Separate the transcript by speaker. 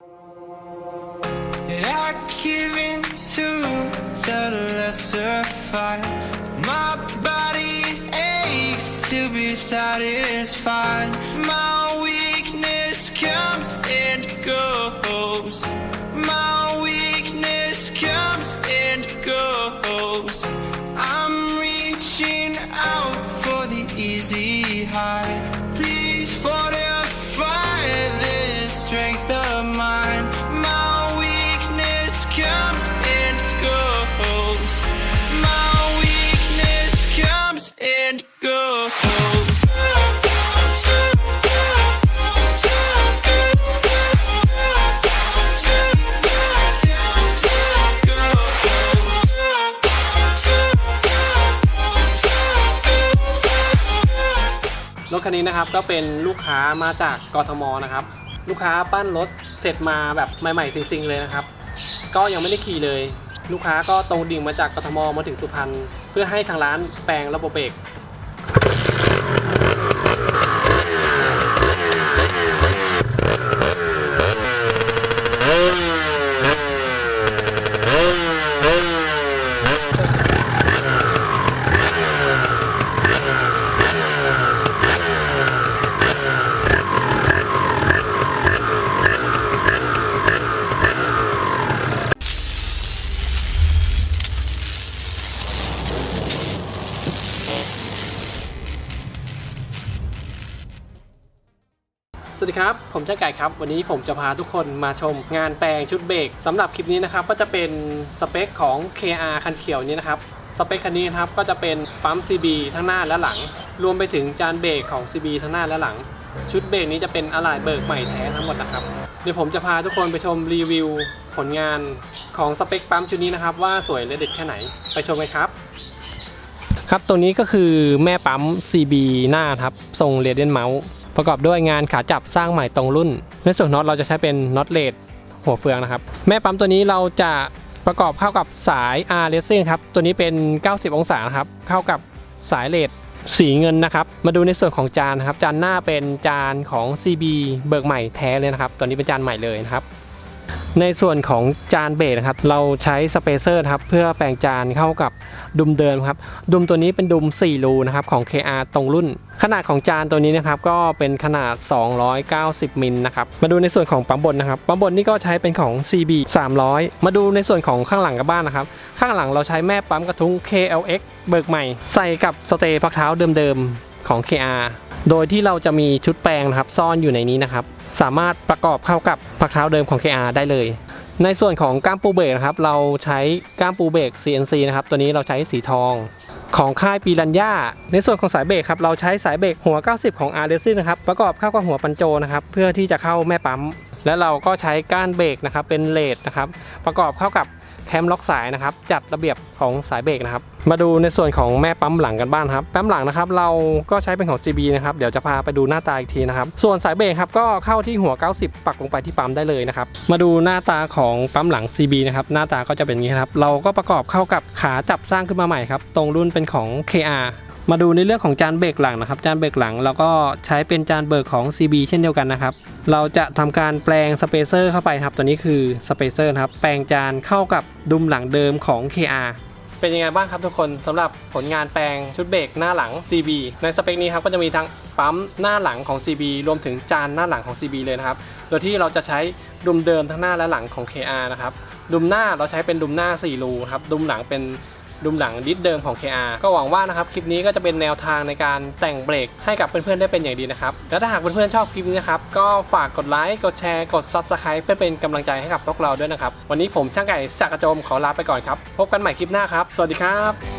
Speaker 1: I give in to the lesser fight. My body aches to be satisfied. My weakness comes and goes.
Speaker 2: รถคันนี้นะครับก็เป็นลูกค้ามาจากกทมนะครับ ลูกค้าปั้นรถเสร็จมาแบบใหม่ๆจริงๆเลยนะครับ ก็ยังไม่ได้ขี่เลย ลูกค้าก็ตรงดิ่งมาจากกทมมาถึงสุพรรณเพื่อให้ทางร้านแปลงระบบเบรก สวัสดีครับ ผมเจ้าไก่ครับ วันนี้ผมจะพาทุกคนมาชมงานแปลงชุดเบรกสำหรับคลิปนี้นะครับก็จะเป็นสเปคของ KR คันเขียวนี้นะครับสเปคคันนี้นะครับก็จะเป็นปั๊ม CB ทั้งหน้าและหลัง รวมไปถึงจานเบรกของ CB ทั้งหน้าและหลัง ชุดเบรกนี้จะเป็นอะไหล่เบิกใหม่แท้ทั้งหมดนะครับเดี๋ยวผมจะพาทุกคนไปชมรีวิวผลงานของสเปคปั๊มชุดนี้นะครับว่าสวยและเด็ดแค่ไหนไปชมกันครับครับตัวนี้ก็คือแม่ปั๊ม CB หน้าครับทรงเรเดียนเมาส์ ประกอบด้วยงานขาจับสร้างใหม่ตรงรุ่น ในส่วนน็อตเราจะใช้เป็นน็อตเลดหัวเฟืองนะครับ แม่ปั๊มตัวนี้เราจะประกอบเข้ากับสาย R Racing ครับ ตัวนี้เป็น 90 องศานะครับ เข้ากับสายเลดสีเงินนะครับ มาดูในส่วนของจานนะครับ จานหน้าเป็นจานของ CB เบิกใหม่แท้เลยนะครับ ตัวนี้เป็นจานใหม่เลยนะครับ ในส่วนของจานเบรนะครับ เราใช้สเปเซอร์ครับ เพื่อแปลงจานเข้ากับดุมเดิมครับ ดุมตัวนี้เป็นดุม 4 รูนะครับของ KR ตรงรุ่น ขนาดของจานตัวนี้นะครับก็เป็นขนาด 290 มิลนะครับ มาดูในส่วนของปั๊มบนนะครับปั๊มบนนี่ก็ใช้เป็นของ CB 300 มาดูในส่วนของข้างหลังกับบ้านนะครับ ข้างหลังเราใช้แม่ปั๊มกระทุ้ง KLX เบิกใหม่ ใส่กับสเตย์พักเท้าเดิมๆ ของ KR โดยที่เราจะมีชุดแปลงนะครับซ่อนอยู่ในนี้นะครับ สามารถประกอบเข้ากับพักเท้าเดิมของ KR ได้เลย ในส่วนของก้ามปูเบรกนะครับ เราใช้ก้ามปูเบรก CNC นะครับ ตัวนี้เราใช้สีทอง ของค่ายปีรัญญาในส่วนของสายเบรกครับเราใช้สายเบรกหัว 90 ของ r ์ c นะครับประกอบเข้ากับหัวปันโจนะครับเพื่อที่จะเข้าแม่ปั๊ม และเราก็ใช้ก้านเบรกนะครับเป็นเลดนะครับประกอบเข้ากับแคมล็อกสายนะครับจัดระเบียบของสายเบรกนะครับ มาดูในส่วนของแม่ปั๊มหลังกันบ้างครับปั๊มหลังนะครับ เราก็ใช้เป็นของ CB นะครับเดี๋ยวจะพาไปดูหน้าตาอีกทีนะครับ ส่วนสายเบรกครับก็เข้าที่หัว 90 ปักลงไปที่ปั๊มได้เลยนะครับ มาดูหน้าตาของปั๊มหลัง CB นะครับหน้าตาก็จะเป็นอย่างนี้ครับเราก็ประกอบเข้ากับขาจับสร้างขึ้นมาใหม่ครับตรงรุ่นเป็นของ KR มาดูในเรื่องของจานเบรกหลังนะครับ จานเบรกหลังเราก็ใช้เป็นจานเบิกของ CB เช่นเดียวกันนะครับ เราจะทำการแปลงสเปเซอร์เข้าไปครับ ตัวนี้คือสเปเซอร์ครับ แปลงจานเข้ากับดุมหลังเดิมของ KR เป็นยังไงบ้างครับทุกคนสำหรับผลงานแปลงชุดเบรกหน้าหลัง CB ในสเปคนี้ครับก็จะมีทั้งปั๊มหน้าหลังของ CB รวมถึงจานหน้าหลังของ CB เลยนะครับ โดยที่เราจะใช้ดุมเดิมทั้งหน้าและหลังของ KR นะครับ ดุมหน้าเราใช้เป็นดุมหน้า 4 รูครับ ดุมหลังเป็น ดุมหลังดิสเดิมของ KR ก็หวังว่านะครับคลิปนี้ก็จะเป็นแนวทางในการแต่งเบรกให้กับเพื่อนๆได้เป็นอย่างดีนะครับ แล้วถ้าหากเพื่อนๆชอบคลิปนี้นะครับก็ฝากกดไลค์กดแชร์กด Subscribe เพื่อเป็นกำลังใจให้กับพวกเราด้วยนะครับ วันนี้ผมช่างไก่สักกระโจมขอลาไปก่อนครับ พบกันใหม่คลิปหน้าครับ สวัสดีครับ